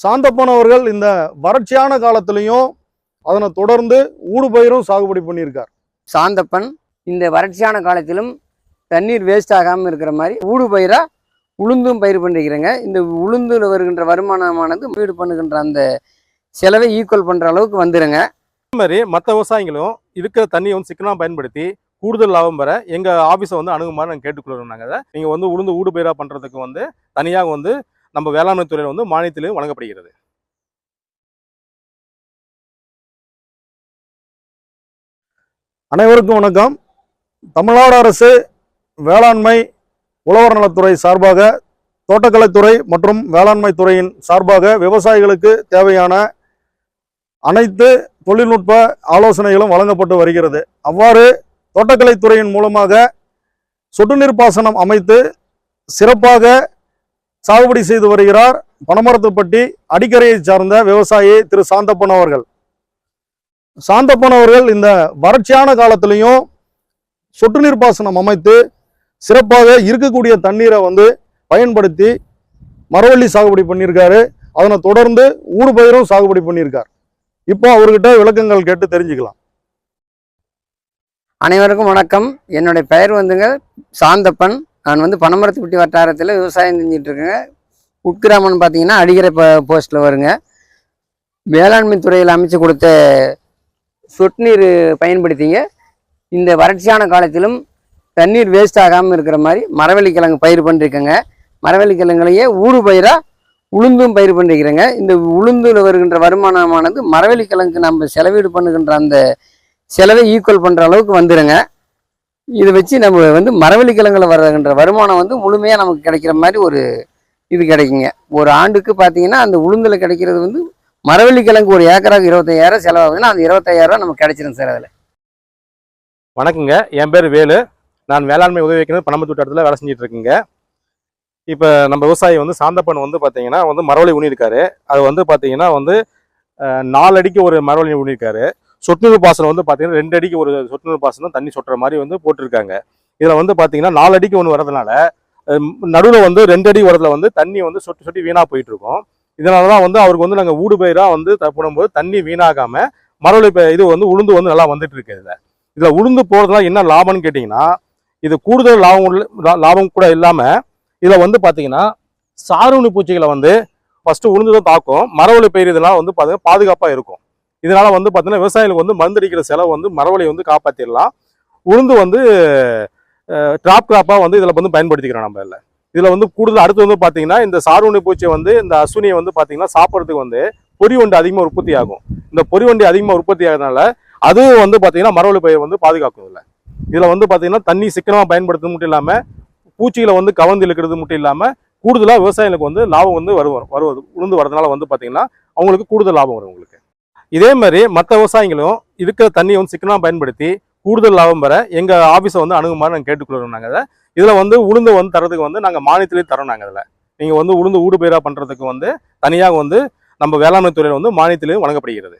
சாந்தப்பன் அவர்கள் இந்த வறட்சியான காலத்திலையும் அதனை தொடர்ந்து ஊடுபயிரும் சாகுபடி பண்ணியிருக்கார். சாந்தப்பன் இந்த வறட்சியான காலத்திலும் தண்ணீர் வேஸ்ட் ஆகாமல் இருக்கிற மாதிரி ஊடு பயிராக உளுந்தும் பயிர் பண்ணிருக்கிறேங்க. இந்த உளுந்துல வருகின்ற வருமானமானது வீடு பண்ணுகின்ற அந்த செலவை ஈக்குவல் பண்ணுற அளவுக்கு வந்துருங்க. அதே மாதிரி மற்ற விவசாயிகளும் இருக்கிற தண்ணியை வந்து சிக்கனமாக பயன்படுத்தி கூடுதல் லாபம் பெற எங்கள் ஆஃபீஸை வந்து அணுகுமாறு நாங்கள் கேட்டுக்கொள்கிறோம் நாங்கள் அதை. நீங்கள் வந்து உளுந்து ஊடு பயிராக பண்ணுறதுக்கு வந்து தனியாக வந்து நம்ம வேளாண்மை துறையில் வந்து மானியத்திலே வழங்கப்படுகிறது. அனைவருக்கும் வணக்கம். தமிழ்நாடு அரசு வேளாண்மை உழவர் நலத்துறை சார்பாக தோட்டக்கலைத்துறை மற்றும் வேளாண்மை துறையின் சார்பாக விவசாயிகளுக்கு தேவையான அனைத்து தொழில்நுட்ப ஆலோசனைகளும் வழங்கப்பட்டு வருகிறது. அவ்வாறு தோட்டக்கலைத்துறையின் மூலமாக சொட்டு நீர் பாசனம் அமைத்து சிறப்பாக சாகுபடி செய்து வருகிறார் பனமரத்துப்பட்டி அடிக்கரையை சார்ந்த விவசாயி திரு சாந்தப்பன் அவர்கள். சாந்தப்பன் அவர்கள் இந்த வறட்சியான காலத்திலையும் சொட்டு நீர் பாசனம் அமைத்து சிறப்பாக இருக்கக்கூடிய தண்ணீரை வந்து பயன்படுத்தி மரவள்ளி சாகுபடி பண்ணியிருக்காரு. அதனை தொடர்ந்து ஊடுபயிரும் சாகுபடி பண்ணியிருக்கார். இப்போ அவர்கிட்ட விளக்கங்கள் கேட்டு தெரிஞ்சுக்கலாம். அனைவருக்கும் வணக்கம். என்னுடைய பெயர் வந்துங்க சாந்தப்பன். நான் வந்து பனமரத்துப்பட்டி வட்டாரத்தில் விவசாயம் செஞ்சிட்ருக்கேங்க. உட்கிராமம்னு பார்த்தீங்கன்னா அடிகரை ப போஸ்ட்டில் வருங்க. வேளாண்மை துறையில் அமைச்சு கொடுத்த சொட்டு நீர் பயன்படுத்திங்க. இந்த வறட்சியான காலத்திலும் தண்ணீர் வேஸ்ட் ஆகாமல் இருக்கிற மாதிரி மரவள்ளி கிழங்கு பயிர் பண்ணிருக்கேங்க. மரவள்ளி கிழங்குலையே ஊடு பயிராக உளுந்தும் பயிர் பண்ணிருக்கிறேங்க. இந்த உளுந்தில் வருகின்ற வருமானமானது மரவள்ளி கிழங்குக்கு நம்ம செலவீடு பண்ணுகின்ற அந்த செலவை ஈக்குவல் பண்ணுற அளவுக்கு வந்துடுங்க இதை வச்சு நம்ம வந்து மரவள்ளி கிழங்குல வரகின்ற வருமானம் வந்து முழுமையாக நமக்கு கிடைக்கிற மாதிரி ஒரு இது கிடைக்குங்க. ஒரு ஆண்டுக்கு பார்த்தீங்கன்னா அந்த உளுந்தில் கிடைக்கிறது வந்து மரவள்ளி கிழங்கு ஒரு ஏக்கராக்கு இருபத்தையாயிரம் செலவாகுதுன்னா அந்த இருபத்தையாயிரம் நமக்கு கிடைச்சிரும் சார் அதில். வணக்கங்க. என் பேர் வேலு. நான் வேளாண்மை உதவி வைக்கிறது பணமத்து இடத்துல வேலை செஞ்சுட்டு இப்போ நம்ம விவசாயி வந்து சாந்தப்பன் வந்து பார்த்தீங்கன்னா வந்து மரவள்ளி ஊனியிருக்காரு அது வந்து பார்த்தீங்கன்னா வந்து நாலடிக்கு நாலு அடிக்கு ஒரு மரவள்ளி ஊனியிருக்காரு சொட்டுநீர் பாசனம் வந்து பார்த்தீங்கன்னா ரெண்டு அடிக்கு ஒரு சொட்டுநீர் பாசனம் தண்ணி சொட்டுற மாதிரி வந்து போட்டிருக்காங்க. இதில் வந்து பார்த்தீங்கன்னா நாலு அடிக்கு ஒன்று வரதுனால நடுவில் வந்து ரெண்டு அடி வரதுல வந்து தண்ணி வந்து சொட்டி சொட்டி வீணாக போயிட்டு இருக்கும் இதனால தான் வந்து அவருக்கு வந்து நாங்கள் ஊடு பயிராக வந்து போடும்போது தண்ணி வீணாகாமல் மரவள்ளி பயிர் இது வந்து உளுந்து வந்து நல்லா வந்துட்டு இருக்கு இதில். இதில் உளுந்து போகிறதுனால என்ன லாபம்னு கேட்டிங்கன்னா இது கூடுதல் லாபம் உள்ள- லாபம் கூட இல்லாமல் இதில் வந்து பார்த்தீங்கன்னா சாருணி பூச்சிகளை வந்து ஃபஸ்ட்டு உளுந்து தான் தாக்கும். மரவழி பயிர் இதெல்லாம் வந்து பார்த்தீங்கன்னா பாதுகாப்பாக இருக்கும். இதனால் வந்து பார்த்தீங்கன்னா விவசாயிகளுக்கு வந்து மருந்தடிக்கிற செலவு வந்து மரவழி வந்து காப்பாற்றிடலாம் உளுந்து வந்து ட்ராப் கிராப்பாக வந்து இதில் வந்து பயன்படுத்திக்கிறோம் நம்ம இதில். இதில் வந்து கூடுதல் அடுத்து வந்து பார்த்தீங்கன்னா இந்த சாரூணி பூச்சியை வந்து இந்த அஸ்வினியை வந்து பார்த்தீங்கன்னா சாப்பிட்றதுக்கு வந்து பொறி வண்டி அதிகமாக உற்பத்தி ஆகும். இந்த பொறி வண்டி அதிகமாக உற்பத்தி ஆகிறதுனால அதுவும் வந்து பார்த்தீங்கன்னா மரவழி பயிர் வந்து பாதுகாக்கும் இதில். இதில் வந்து பார்த்தீங்கன்னா தண்ணி சிக்கனமாக பயன்படுத்துறது மட்டும் இல்லாமல் பூச்சிகளை வந்து கவர்ந்து இழுக்கிறது மட்டும் இல்லாமல் கூடுதலாக விவசாயிகளுக்கு வந்து லாபம் வந்து வருவோம் வருவது உளுந்து வரதுனால வந்து பார்த்தீங்கன்னா அவங்களுக்கு கூடுதல் லாபம் வரும் உங்களுக்கு. இதே மாதிரி மற்ற விவசாயிகளும் இருக்கிற தண்ணியை வந்து சிக்கனமாக பயன்படுத்தி கூடுதல் லாபம் பெற எங்கள் ஆஃபீஸை வந்து அணுகுமாறு நாங்கள் கேட்டுக்கொள்கிறோம் நாங்கள் அதை. இதில் வந்து உளுந்து வந்து தரதுக்கு வந்து நாங்கள் மானியத்திலே தரோம் நாங்கள் அதில் நீங்கள் வந்து உளுந்து ஊடுபயிராக பண்ணுறதுக்கு வந்து தனியாக வந்து நம்ம வேளாண்மை துறையில் வந்து மானியத்திலே வழங்கப்படுகிறது.